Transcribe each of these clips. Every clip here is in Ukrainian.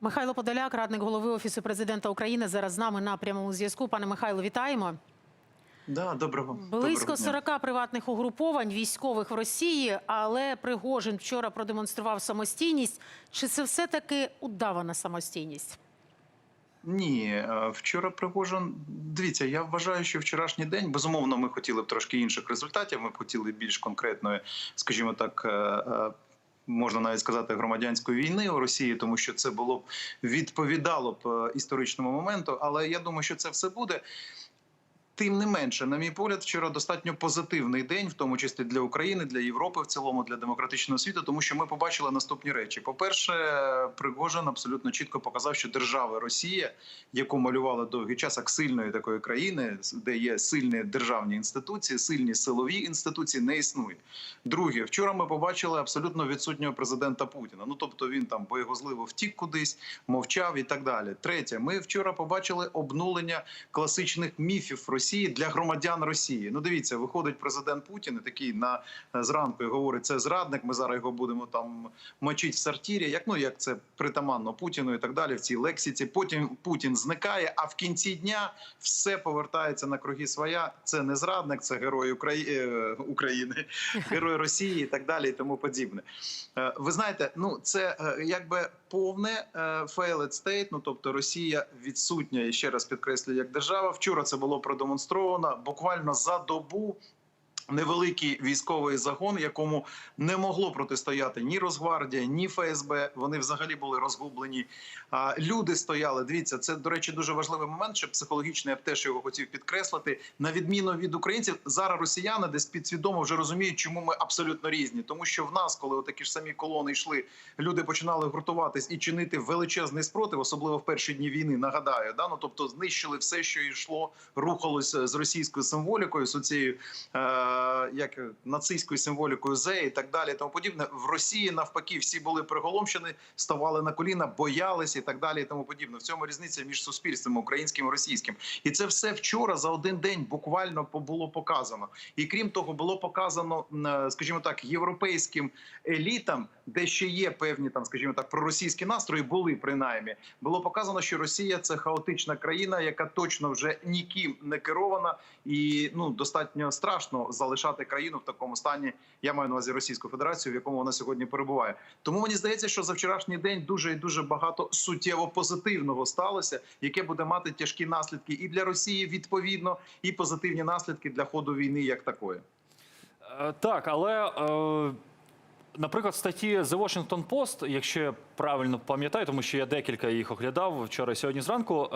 Михайло Подоляк, радник голови офісу президента України, зараз з нами на прямому зв'язку. Пане Михайло, вітаємо. Да, доброго Близько доброго дня. 40 приватних угруповань військових в Росії, але Пригожин вчора продемонстрував самостійність. Чи це все таки удавана самостійність? Ні, е, вчора Пригожин. Дивіться, я вважаю, що вчорашній день безумовно ми хотіли б трошки інших результатів. Ми б хотіли більш конкретної, скажімо так. Можна навіть сказати громадянської війни у Росії, тому що це було б відповідало б е, історичному моменту. Але я думаю, що це все буде. Тим не менше, на мій погляд, вчора достатньо позитивний день, в тому числі для України, для Європи, в цілому для демократичного світу, тому що ми побачили наступні речі. По-перше, Пригожин абсолютно чітко показав, що держава Росія, яку малювали довгий час як сильної такої країни, де є сильні державні інституції, сильні силові інституції, не існує. Друге, вчора ми побачили абсолютно відсутнього президента Путіна. Ну тобто він там боєгозливо втік кудись, мовчав і так далі. Третє, ми вчора побачили обнулення класичних міфів Росії для громадян Росії. Ну, дивіться, виходить президент Путін і такий на зранку і говорить, це зрадник. Ми зараз його будемо там мочити в сортирі. Як ну як це притаманно Путіну і так далі в цій лексиці. Потім Путін зникає. А в кінці дня все повертається на круги своя. Це не зрадник, це герой Украї... е, України, герой Росії і так далі, і тому подібне. Е, Ви знаєте, ну це е, якби повне е, failed state, ну тобто Росія відсутня і ще раз підкреслюю як держава. Вчора це було продемонстровано буквально за добу. Невеликий військовий загон, якому не могло протистояти ні Росгвардія, ні ФСБ. Вони взагалі були розгублені. А люди стояли. Дивіться, це до речі дуже важливий момент. Що психологічний я б теж його хотів підкреслити. На відміну від українців, зараз росіяни десь підсвідомо вже розуміють, чому ми абсолютно різні. Тому що в нас, коли такі ж самі колони йшли, люди починали гуртуватись і чинити величезний спротив, особливо в перші дні війни. Нагадаю, да ну тобто знищили все, що йшло, рухалося з російською символікою, з цією е, як нацистською символікою зе і так далі. Тому подібне в Росії навпаки всі були приголомшені, ставали на коліна, боялися і так далі. І тому подібне. В цьому різниця між суспільством українським і російським. І це все вчора за один день буквально було показано. І крім того, було показано, скажімо так, європейським елітам, де ще є певні там, скажімо так, проросійські настрої, були принаймні. Було показано, що Росія це хаотична країна, яка точно вже ніким не керована, і ну достатньо страшно залишати країну в такому стані. Я маю на увазі Російську Федерацію, в якому вона сьогодні перебуває. Тому мені здається, що за вчорашній день дуже і дуже багато суттєво позитивного сталося, яке буде мати тяжкі наслідки і для Росії відповідно, і позитивні наслідки для ходу війни як такої. Е, Так, але, е, наприклад, статті The Washington Post, якщо я правильно пам'ятаю, тому що я декілька їх оглядав вчора і сьогодні зранку.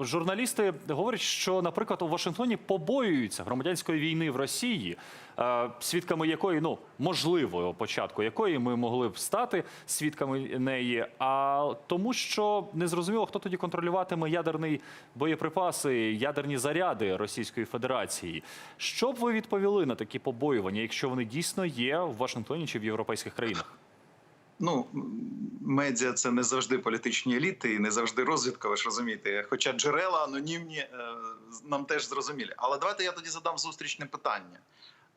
Журналісти говорять, що, наприклад, у Вашингтоні побоюються громадянської війни в Росії, е, свідками якої, ну можливо, початку якої ми могли б стати свідками неї, а тому, що незрозуміло, хто тоді контролюватиме ядерний боєприпаси, ядерні заряди Російської Федерації. Що б ви відповіли на такі побоювання, якщо вони дійсно є в Вашингтоні чи в європейських країнах? Ну, медіа це не завжди політичні еліти і не завжди розвідка, ви ж розумієте. Хоча джерела анонімні е, нам теж зрозумілі. Але давайте я тоді задам зустрічне питання.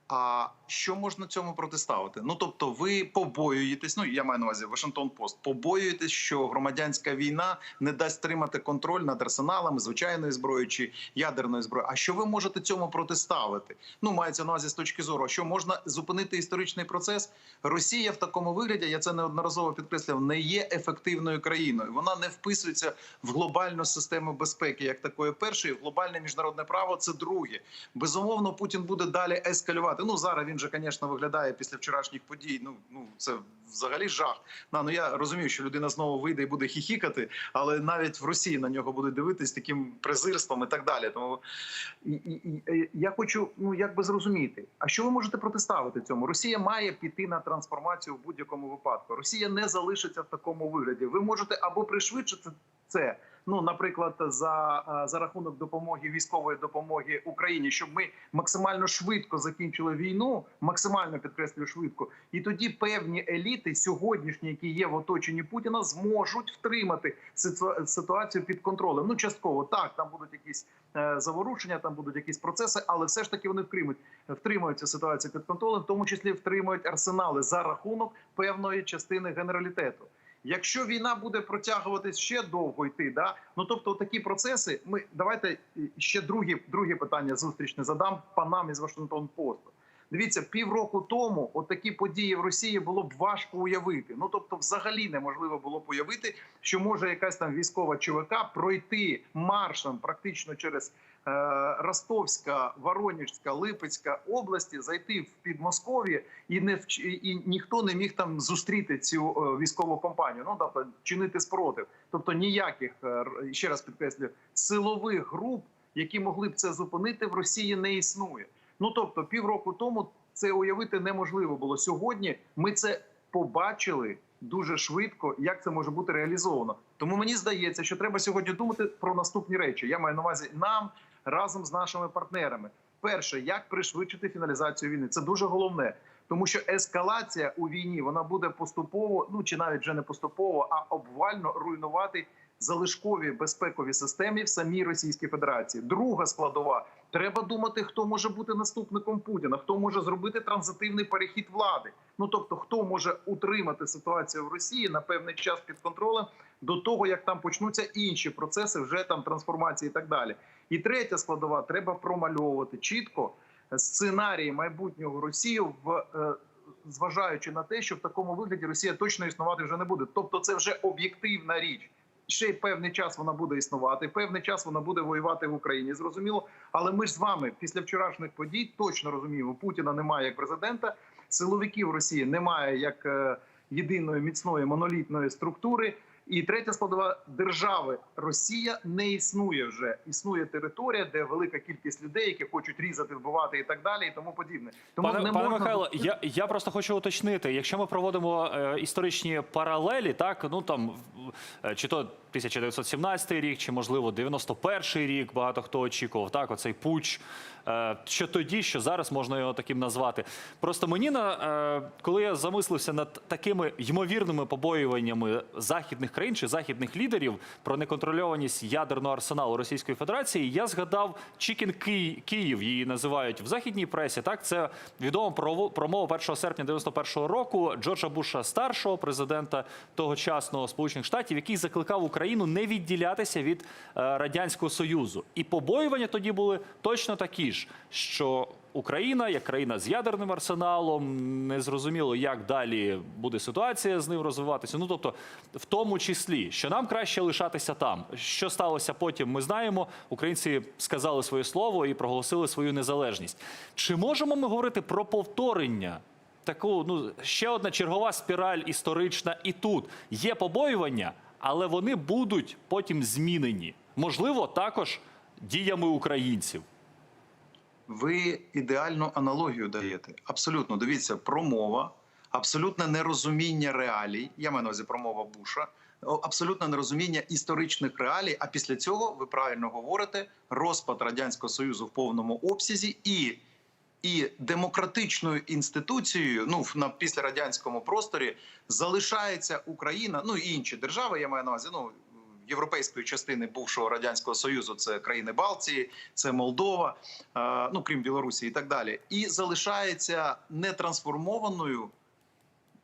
А що можна цьому протиставити? Ну тобто, ви побоюєтесь. Ну я маю на увазі Вашингтон Пост. Побоюєтесь, що громадянська війна не дасть тримати контроль над арсеналами звичайної зброї чи ядерної зброї. А що ви можете цьому протиставити? Ну мається на увазі з точки зору, що можна зупинити історичний процес. Росія в такому вигляді, я це неодноразово підкреслював, не є ефективною країною. Вона не вписується в глобальну систему безпеки, як такої першої, глобальне міжнародне право. Це друге. Безумовно, Путін буде далі ескалювати. Ну зараз він же, звісно, виглядає після вчорашніх подій. Ну ну це взагалі жах. На ну я розумію, що людина знову вийде і буде хіхікати, але навіть в Росії на нього будуть дивитись таким презирством і так далі. Тому і, я хочу ну якби зрозуміти, а що ви можете протиставити цьому? Росія має піти на трансформацію в будь-якому випадку. Росія не залишиться в такому вигляді. Ви можете або пришвидшити це. Ну, наприклад, за, е, за рахунок допомоги військової допомоги Україні, щоб ми максимально швидко закінчили війну, максимально підкреслюю швидко, і тоді певні еліти сьогоднішні, які є в оточенні Путіна, зможуть втримати ситуацію під контролем. Ну частково так, там будуть якісь е, заворушення, там будуть якісь процеси, але все ж таки вони втримують втримують цю ситуацію під контролем, в тому числі втримують арсенали за рахунок певної частини генералітету. Якщо війна буде протягуватись ще довго йти, да ну тобто такі процеси. Ми давайте ще другі, друге питання зустрічне задам панам із Вашингтон Посту. Дивіться, півроку тому от такі події в Росії було б важко уявити. Ну тобто, взагалі неможливо було б уявити, що може якась там військова ЧВК пройти маршем практично через е, Ростовська, Воронежська, Липецька області, зайти в Підмосков'я і не вч- і ніхто не міг там зустріти цю е, військову компанію. Ну тобто чинити спротив. Тобто ніяких е, ще раз підкреслюю силових груп, які могли б це зупинити, в Росії не існує. Ну тобто, півроку тому це уявити неможливо було. Сьогодні ми це побачили дуже швидко, як це може бути реалізовано. Тому мені здається, що треба сьогодні думати про наступні речі. Я маю на увазі нам разом з нашими партнерами. Перше, як пришвидшити фіналізацію війни, це дуже головне, тому що ескалація у війні вона буде поступово, ну чи навіть вже не поступово, а обвально руйнувати залишкові безпекові системи в самій Російській Федерації. Друга складова треба думати, хто може бути наступником Путіна, хто може зробити транзитивний перехід влади. Ну тобто, хто може утримати ситуацію в Росії на певний час під контролем до того, як там почнуться інші процеси, вже там трансформації і так далі. І третя складова треба промальовувати чітко сценарії майбутнього Росії в. е, Зважаючи на те, що в такому вигляді Росія точно існувати вже не буде, тобто це вже об'єктивна річ. Ще й певний час вона буде існувати, певний час вона буде воювати в Україні. Зрозуміло, але ми ж з вами після вчорашніх подій точно розуміємо, Путіна немає як президента, силовиків Росії немає як е, єдиної міцної монолітної структури. І третя складова держави Росія не існує вже. Існує територія, де велика кількість людей, які хочуть різати, вбивати і так далі, і тому подібне. Тому Пане, не пане можна Михайло, я, я просто хочу уточнити, якщо ми проводимо е, історичні паралелі, так ну там е, чи то 1917 рік, чи можливо 91 рік, багато хто очікував, так, оцей пуч. Е, що тоді, що зараз можна його таким назвати. Просто мені на е, коли я замислився над такими ймовірними побоюваннями західних країн чи західних лідерів про неконтрольованість ядерного арсеналу Російської Федерації, я згадав Чікін Ки- Київ, її називають в західній пресі. Так, це відома прово- промова 1 серпня 91 року Джорджа Буша старшого, президента тогочасного Сполучених Штатів, який закликав Україну не відділятися від е, радянського союзу. І побоювання тоді були точно такі ж, що Україна, як країна з ядерним арсеналом, незрозуміло, як далі буде ситуація з ним розвиватися. Ну тобто, в тому числі, що нам краще лишатися там. Що сталося потім, ми знаємо. Українці сказали своє слово і проголосили свою незалежність. Чи можемо ми говорити про повторення? Таку ну ще одна чергова спіраль історична, і тут є побоювання, але вони будуть потім змінені. Можливо, також діями українців. Ви ідеальну аналогію даєте. Абсолютно, дивіться, промова, абсолютне нерозуміння реалій. Я маю на увазі промова Буша, абсолютне нерозуміння історичних реалій. А після цього ви правильно говорите розпад радянського союзу в повному обсязі і. І демократичною інституцією, ну на післярадянському просторі, залишається Україна, ну і інші держави. Я маю на увазі, ну європейської частини бувшого радянського союзу, це країни Балтії, це Молдова, е, ну крім Білорусі і так далі, і залишається нетрансформованою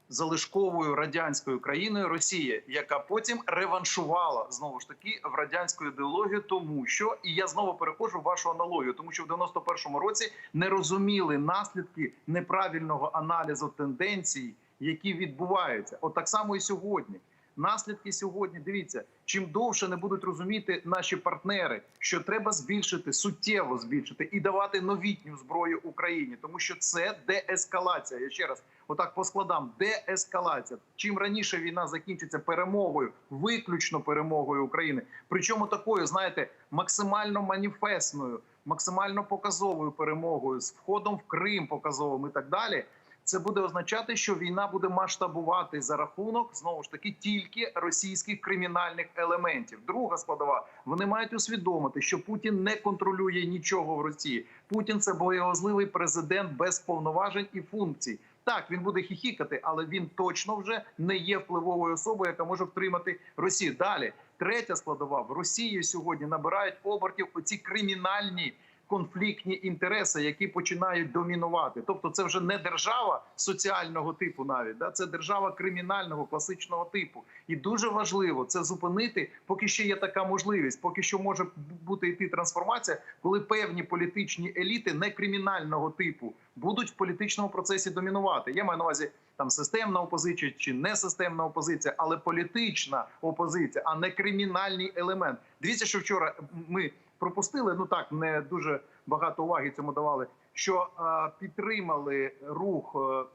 залишковою радянською країною Росія, яка потім реваншувала знову ж таки в радянську ідеологію, тому що і я знову перехожу в вашу аналогію, тому що в 91-му році не розуміли наслідки неправильного аналізу тенденцій, які відбуваються. От так само і сьогодні. Наслідки сьогодні дивіться, чим довше не будуть розуміти наші партнери, що треба збільшити суттєво збільшити і давати новітню зброю Україні, тому що це деескалація. Я ще раз отак по складам. Деескалація. Чим раніше війна закінчиться перемогою, виключно перемогою України, причому такою, знаєте, максимально маніфестною, максимально показовою перемогою з входом в Крим показовим і так далі. Це буде означати, що війна буде масштабувати за рахунок знову ж таки тільки російських кримінальних елементів. Друга складова вони мають усвідомити, що Путін не контролює нічого в Росії. Путін це боєгозливий президент без повноважень і функцій. Так, він буде хіхікати, але він точно вже не є впливовою особою, яка може втримати Росію. Далі третя складова в Росії сьогодні набирають обертів оці кримінальні конфліктні інтереси, які починають домінувати. Тобто, це вже не держава соціального типу, навіть да це держава кримінального класичного типу. І дуже важливо це зупинити, поки ще є така можливість, поки що може бути йти трансформація, коли певні політичні еліти не кримінального типу будуть в політичному процесі домінувати. Я маю на увазі там системна опозиція чи не системна опозиція, але політична опозиція, а не кримінальний елемент. Дивіться, що вчора ми пропустили. Ну так не дуже багато уваги цьому давали. Що е, підтримали рух е,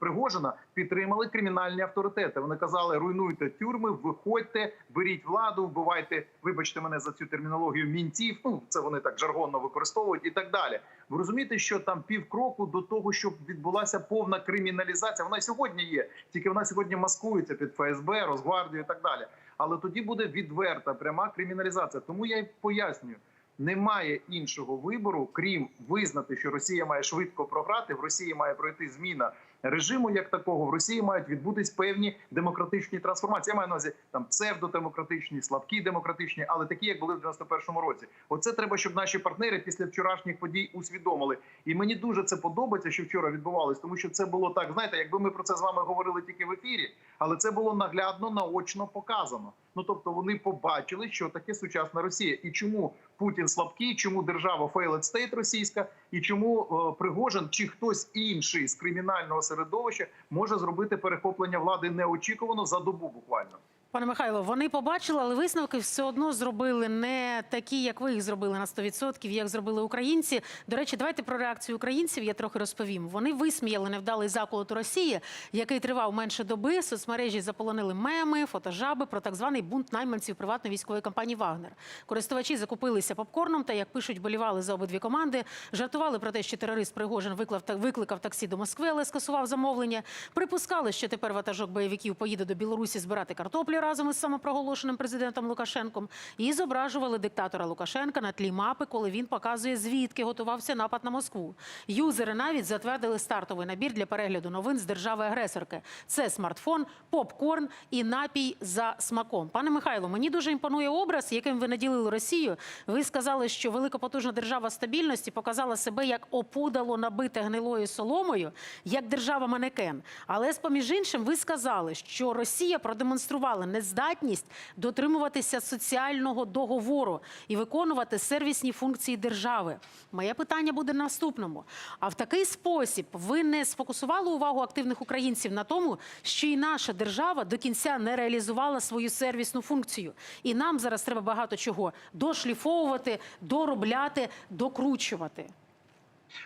Пригожина, підтримали кримінальні авторитети. Вони казали: руйнуйте тюрми, виходьте, беріть владу, вбивайте. Вибачте мене за цю термінологію мінців. Ну це вони так жаргонно використовують і так далі. Ви розумієте, що там півкроку до того, щоб відбулася повна криміналізація. Вона сьогодні є, тільки вона сьогодні маскується під ФСБ, Росгвардію і так далі. Але тоді буде відверта пряма криміналізація. Тому я й пояснюю. Немає іншого вибору, крім визнати, що Росія має швидко програти. В Росії має пройти зміна режиму як такого. В Росії мають відбутись певні демократичні трансформації. Я маю на увазі там псевдодемократичні, слабкі демократичні, але такі, як були в 91-му році. Оце треба, щоб наші партнери після вчорашніх подій усвідомили. І мені дуже це подобається, що вчора відбувалось, тому що це було так. Знаєте, якби ми про це з вами говорили тільки в ефірі, але це було наглядно, наочно показано. Ну тобто вони побачили, що таке сучасна Росія, і чому Путін слабкий, чому держава failed state російська, і чому е, Пригожин чи хтось інший з кримінального середовища може зробити перехоплення влади неочікувано за добу буквально. Пане Михайло, вони побачили, але висновки все одно зробили не такі, як ви їх зробили на 100%, як зробили українці. До речі, давайте про реакцію українців я трохи розповім. Вони висміяли невдалий заколот Росії, який тривав менше доби. Соцмережі заполонили меми, фотожаби про так званий бунт найманців приватної військової компанії Вагнер. Користувачі закупилися попкорном та, як пишуть, болівали за обидві команди. Жартували про те, що терорист Пригожин виклав викликав таксі до Москви, але скасував замовлення. Припускали, що тепер ватажок бойовиків поїде до Білорусі збирати картоплю разом із самопроголошеним президентом Лукашенком і зображували диктатора Лукашенка на тлі мапи, коли він показує, звідки готувався напад на Москву. Юзери навіть затвердили стартовий набір для перегляду новин з держави-агресорки. Це смартфон, попкорн і напій за смаком. Пане Михайло, мені дуже імпонує образ, яким ви наділили Росію. Ви сказали, що великопотужна держава стабільності показала себе як опудало набите гнилою соломою, як держава манекен. Але з поміж іншим, ви сказали, що Росія продемонструвала нездатність дотримуватися соціального договору і виконувати сервісні функції держави. Моє питання буде наступному: а в такий спосіб ви не сфокусували увагу активних українців на тому, що і наша держава до кінця не реалізувала свою сервісну функцію, і нам зараз треба багато чого дошліфовувати, доробляти, докручувати.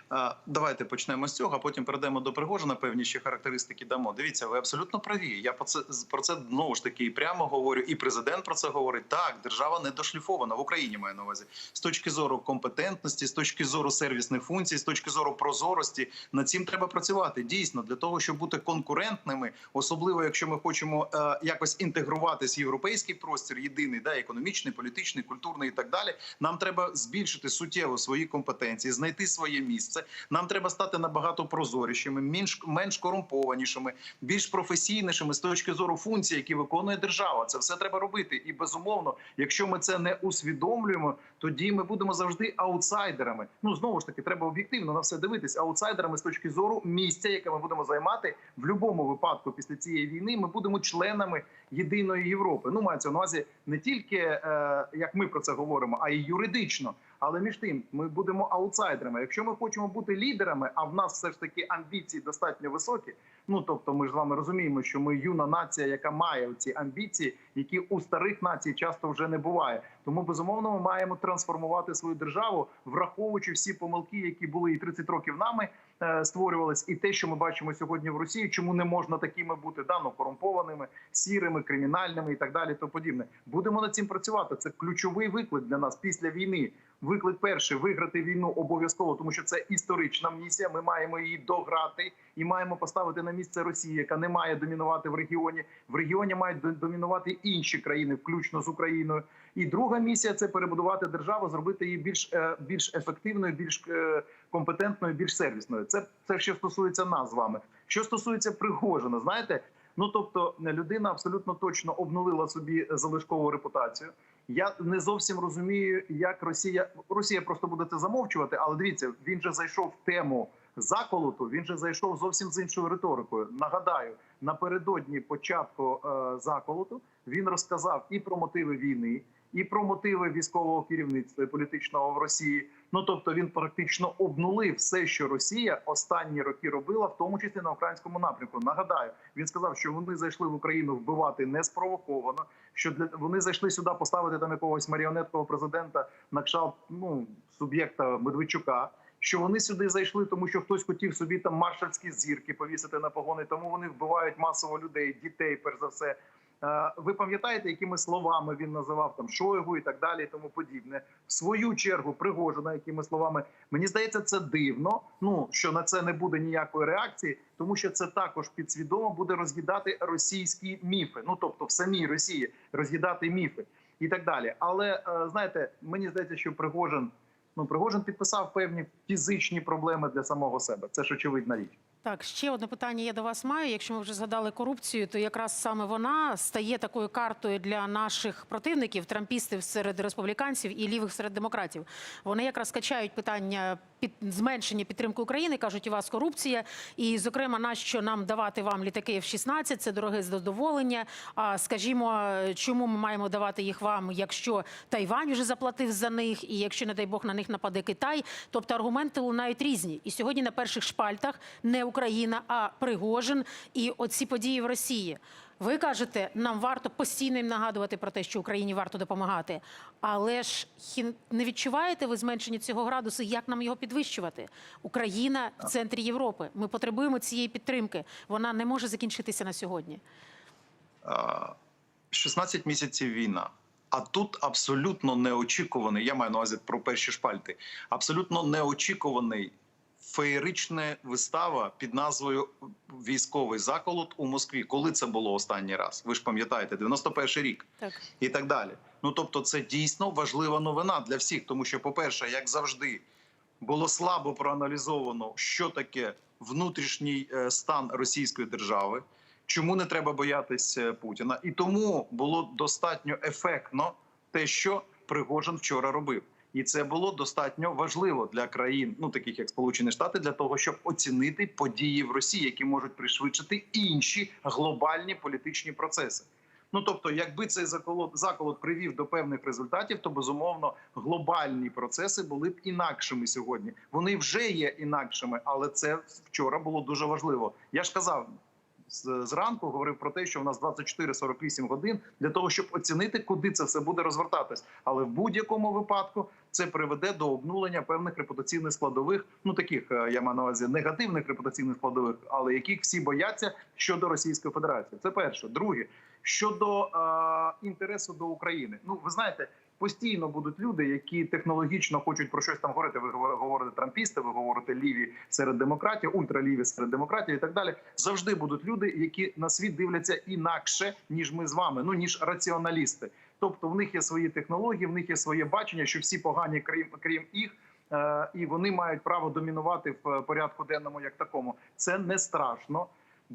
А, Давайте почнемо з цього, а потім перейдемо до Пригожина. Певні ще характеристики дамо. Дивіться, ви абсолютно праві. Я про це про це знову ж таки і прямо говорю, і президент про це говорить. Так, держава не дошліфована в Україні. Маю на увазі з точки зору компетентності, з точки зору сервісних функцій, з точки зору прозорості. Над цим треба працювати. Дійсно, для того, щоб бути конкурентними, особливо якщо ми хочемо е, якось інтегруватись в європейський простір, єдиний, да, економічний, політичний, культурний і так далі. Нам треба збільшити суттєво свої компетенції, знайти своє місце. Нам треба стати набагато прозорішими, менш менш корумпованішими, більш професійнішими з точки зору функцій, які виконує держава. Це все треба робити. І безумовно, якщо ми це не усвідомлюємо, тоді ми будемо завжди аутсайдерами. Ну знову ж таки, треба об'єктивно на все дивитись. Аутсайдерами з точки зору місця, яке ми будемо займати в будь-якому випадку після цієї війни. Ми будемо членами єдиної Європи. Ну мається на увазі не тільки е, як ми про це говоримо, а й юридично. Але між тим ми будемо аутсайдерами. Якщо ми хочемо бути лідерами, а в нас все ж таки амбіції достатньо високі. Ну тобто, ми ж з вами розуміємо, що ми юна нація, яка має ці амбіції, які у старих націй часто вже не буває. Тому безумовно ми маємо трансформувати свою державу, враховуючи всі помилки, які були і 30 років нами е, створювались, і те, що ми бачимо сьогодні в Росії, чому не можна такими бути дано корумпованими, сірими, кримінальними і так далі. То подібне. Будемо над цим працювати. Це ключовий виклик для нас після війни. Виклик перший виграти війну обов'язково, тому що це історична місія. Ми маємо її дограти і маємо поставити на місце Росії, яка не має домінувати в регіоні. В регіоні мають домінувати інші країни, включно з Україною. І друга місія це перебудувати державу, зробити її більш е, більш ефективною, більш е, компетентною, більш сервісною. Це це що стосується нас з вами. Що стосується Пригожина, знаєте. Ну тобто, людина абсолютно точно обнулила собі залишкову репутацію. Я не зовсім розумію, як Росія Росія просто буде це замовчувати, але дивіться, він же зайшов в тему заколоту. Він же зайшов зовсім з іншою риторикою. Нагадаю, напередодні початку е, заколоту він розказав і про мотиви війни, і про мотиви військового керівництва і політичного в Росії. Ну тобто він практично обнулив все, що Росія останні роки робила, в тому числі на українському напрямку. Нагадаю, він сказав, що вони зайшли в Україну вбивати неспровоковано. Що для вони зайшли сюди поставити там якогось маріонеткового президента на кшалт ну суб'єкта Медведчука. Що вони сюди зайшли, тому що хтось хотів собі там маршальські зірки повісити на погони, тому вони вбивають масово людей, дітей, перш за все. Е, Ви пам'ятаєте, якими словами він називав там Шойгу і так далі, і тому подібне. В свою чергу Пригожина, якими словами мені здається, це дивно. Ну що на це не буде ніякої реакції, тому що це також підсвідомо буде роз'їдати російські міфи. Ну тобто, в самій Росії роз'їдати міфи і так далі. Але е, знаєте, мені здається, що Пригожин ну Пригожин підписав певні фізичні проблеми для самого себе. Це ж очевидна річ. Так, ще одне питання я до вас маю. Якщо ми вже згадали корупцію, то якраз саме вона стає такою картою для наших противників, трампістів серед республіканців і лівих серед демократів. Вони якраз качають питання під зменшення підтримки України, кажуть, у вас корупція. І, зокрема, нащо нам давати вам літаки F-16, це дороге задоволення. А скажімо, чому ми маємо давати їх вам, якщо Тайвань вже заплатив за них, і якщо, не дай Бог, на них нападе Китай? Тобто аргументи лунають різні. І сьогодні на перших шпальтах не Україна, а Пригожин і оці події в Росії. Ви кажете, нам варто постійно їм нагадувати про те, що Україні варто допомагати. Але ж не відчуваєте ви зменшення цього градусу? Як нам його підвищувати? Україна в центрі Європи. Ми потребуємо цієї підтримки. Вона не може закінчитися на сьогодні. Е, 16 місяців війна. А тут абсолютно неочікуваний. Я маю на увазі про перші шпальти. Абсолютно неочікуваний феєрична вистава під назвою Військовий заколот у Москві. Коли це було останній раз? Ви ж пам'ятаєте, 91 рік Так. і так далі. Ну тобто, це дійсно важлива новина для всіх, тому що, по-перше, як завжди, було слабо проаналізовано, що таке внутрішній е, стан Російської держави. Чому не треба боятись е, Путіна? І тому було достатньо ефектно те, що Пригожин вчора робив. І це було достатньо важливо для країн, ну таких як Сполучені Штати, для того, щоб оцінити події в Росії, які можуть пришвидшити інші глобальні політичні процеси. Ну тобто, якби цей заколот заколот привів до певних результатів, то безумовно глобальні процеси були б інакшими сьогодні. Вони вже є інакшими, але це вчора було дуже важливо. Я ж казав. Зранку говорив про те, що в нас 24-48 годин для того, щоб оцінити, куди це все буде розвертатись. Але в будь-якому випадку це приведе до обнулення певних репутаційних складових, ну таких е, я маю на увазі негативних репутаційних складових, але яких всі бояться щодо Російської Федерації. Це перше. Друге, щодо е, інтересу до України. Ну ви знаєте. Постійно будуть люди, які технологічно хочуть про щось там говорити. Ви говорите трампісти, ви говорите ліві серед демократів, ультраліві серед демократів і так далі. Завжди будуть люди, які на світ дивляться інакше ніж ми з вами, ну ніж раціоналісти. Тобто в них є свої технології, в них є своє бачення, що всі погані, крім крім їх, е, і вони мають право домінувати в е, порядку денному як такому. Це не страшно.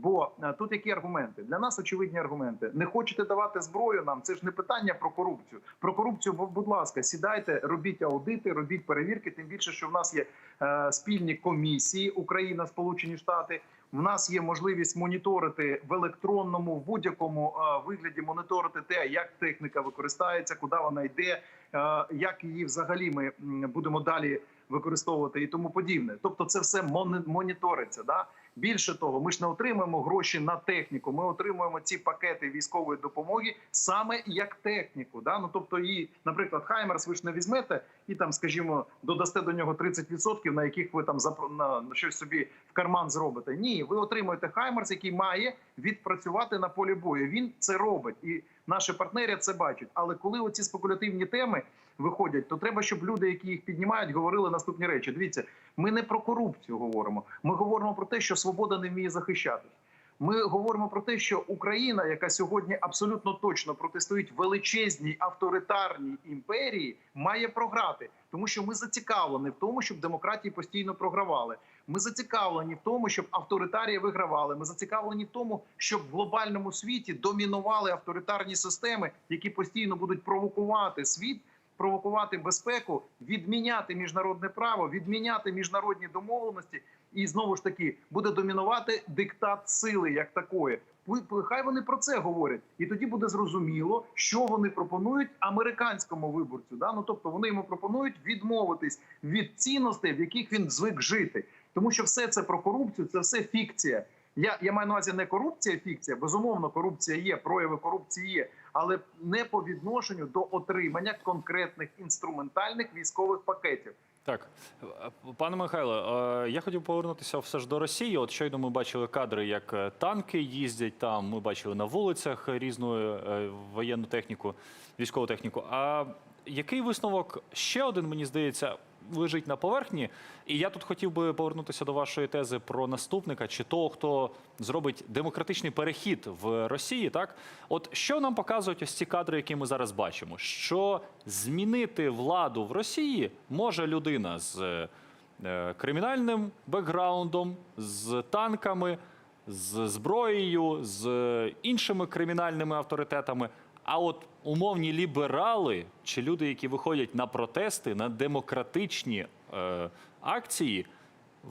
Бо е, тут які аргументи для нас очевидні аргументи. Не хочете давати зброю нам. Це ж не питання про корупцію. Про корупцію, будь ласка, сідайте, робіть аудити, робіть перевірки. Тим більше, що в нас є е, спільні комісії Україна, Сполучені Штати. В нас є можливість моніторити в електронному в будь-якому е, вигляді моніторити те, як техніка використається, куди вона йде, е, як її взагалі ми будемо далі використовувати і тому подібне. Тобто, це все моніториться. Да? Більше того, ми ж не отримуємо гроші на техніку. Ми отримуємо ці пакети військової допомоги саме як техніку. Да? Ну тобто, і, наприклад, Хаймерс ви ж не візьмете і там, скажімо, додасте до нього 30%, на яких ви там на щось собі в карман зробите. Ні, ви отримуєте Хаймерс, який має відпрацювати на полі бою. Він це робить, і наші партнери це бачать. Але коли оці спекулятивні теми виходять, то треба, щоб люди, які їх піднімають, говорили наступні речі. Дивіться, ми не про корупцію говоримо. Ми говоримо про те, що свобода не вміє захищатись. Ми говоримо про те, що Україна, яка сьогодні абсолютно точно протистоїть величезній авторитарній імперії, має програти, тому що ми зацікавлені в тому, щоб демократії постійно програвали. Ми зацікавлені в тому, щоб авторитарії вигравали. Ми зацікавлені в тому, щоб в глобальному світі домінували авторитарні системи, які постійно будуть провокувати світ, провокувати безпеку, відміняти міжнародне право, відміняти міжнародні домовленості. І знову ж таки буде домінувати диктат сили як такої. Хай вони про це говорять, і тоді буде зрозуміло, що вони пропонують американському виборцю. Да? Ну тобто вони йому пропонують відмовитись від цінностей, в яких він звик жити, тому що все це про корупцію, це все фікція. Я, я маю на увазі не корупція, фікція. Безумовно, корупція є, прояви корупції є, але не по відношенню до отримання конкретних інструментальних військових пакетів. Так, пане Михайло, е, я хотів повернутися все ж до Росії. От щойно ми бачили кадри, як е, танки їздять там. Ми бачили на вулицях різну е, воєнну техніку, військову техніку. А який висновок ще один, мені здається, лежить на поверхні? І я тут хотів би повернутися до вашої тези про наступника чи того, хто зробить демократичний перехід в Росії. Так, от що нам показують ось ці кадри, які ми зараз бачимо? Що змінити владу в Росії може людина з е, кримінальним бекграундом, з танками, з зброєю, з іншими кримінальними авторитетами. А от умовні ліберали чи люди, які виходять на протести, на демократичні е, акції,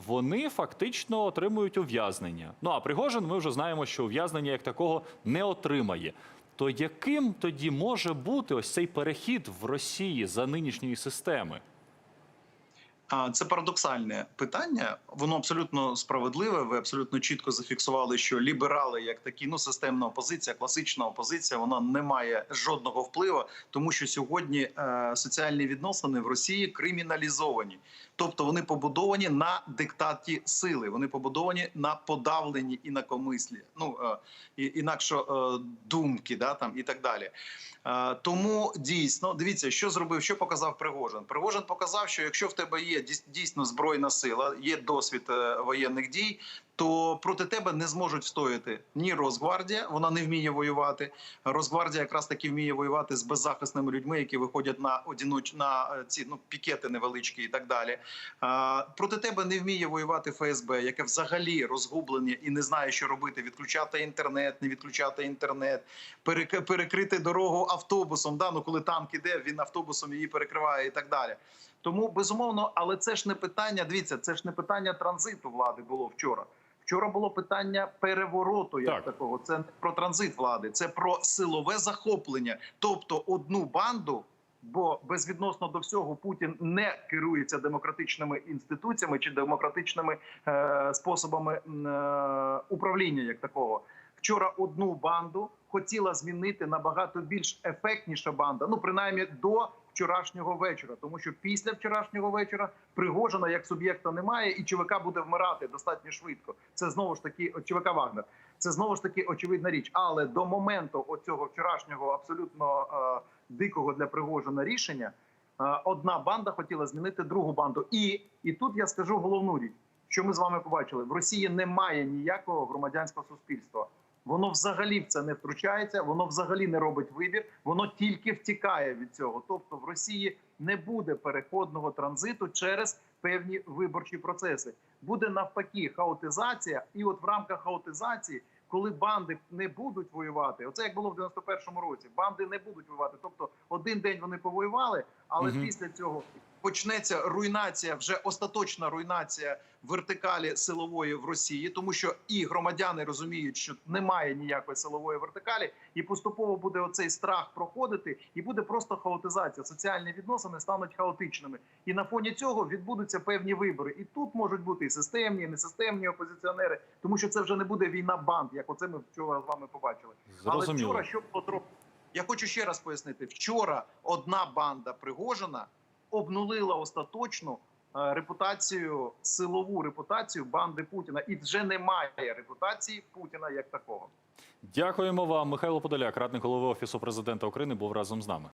вони фактично отримують ув'язнення. Ну а Пригожин, ми вже знаємо, що ув'язнення як такого не отримає. То яким тоді може бути ось цей перехід в Росії за нинішньої системи? Це парадоксальне питання. Воно абсолютно справедливе. Ви абсолютно чітко зафіксували, що ліберали, як такі, ну системна опозиція, класична опозиція, вона не має жодного впливу, тому що сьогодні е, соціальні відносини в Росії криміналізовані, тобто вони побудовані на диктаті сили, вони побудовані на подавленні інакомислі, ну е, інакше е, думки, да там і так далі. Е, Тому дійсно дивіться, що зробив, що показав Пригожин. Пригожин показав, що якщо в тебе є дійс- дійсно збройна сила, є досвід воєнних дій, то проти тебе не зможуть встояти ні Росгвардія, вона не вміє воювати. Росгвардія якраз таки вміє воювати з беззахисними людьми, які виходять на одиноч на е, ці ну пікети невеличкі і так далі. А, проти тебе не вміє воювати ФСБ, яке взагалі розгублене і не знає, що робити: відключати інтернет, не відключати інтернет, перек- перекрити дорогу автобусом. Да? Ну, коли танк іде, він автобусом її перекриває і так далі. Тому безумовно, але це ж не питання. Дивіться, це ж не питання транзиту влади було вчора. Вчора було питання перевороту, як Так. такого. Це не про транзит влади, це про силове захоплення. Тобто одну банду. Бо безвідносно до всього Путін не керується демократичними інституціями чи демократичними е, способами е, управління, як такого. Вчора одну банду хотіла змінити набагато більш ефектніша банда. Ну принаймні до вчорашнього вечора, тому що після вчорашнього вечора Пригожина як суб'єкта немає, і ЧВК буде вмирати достатньо швидко. Це знову ж таки ЧВК Вагнер. Це знову ж таки очевидна річ. Але до моменту оцього вчорашнього абсолютно е, дикого для Пригожина рішення е, одна банда хотіла змінити другу банду. І, і тут я скажу головну річ, що ми з вами побачили: в Росії немає ніякого громадянського суспільства. Воно взагалі в це не втручається, воно взагалі не робить вибір, воно тільки втікає від цього. Тобто в Росії не буде переходного транзиту через певні виборчі процеси. Буде навпаки хаотизація, і от в рамках хаотизації, коли банди не будуть воювати, оце як було в 91-му році. Банди не будуть воювати. Тобто один день вони повоювали, але Мгм. після цього почнеться руйнація, вже остаточна руйнація вертикалі силової в Росії, тому що і громадяни розуміють, що немає ніякої силової вертикалі, і поступово буде оцей страх проходити, і буде просто хаотизація. Соціальні відносини стануть хаотичними, і на фоні цього відбудуться певні вибори. І тут можуть бути і системні, і несистемні опозиціонери, тому що це вже не буде війна банд, як оце ми вчора з вами побачили. Але вчора що було трохи. Я хочу ще раз пояснити: вчора одна банда Пригожина обнулила остаточно е, репутацію, силову репутацію банди Путіна, і вже немає репутації Путіна як такого. Дякуємо вам, Михайло Подоляк, радник голови офісу президента України, був разом з нами.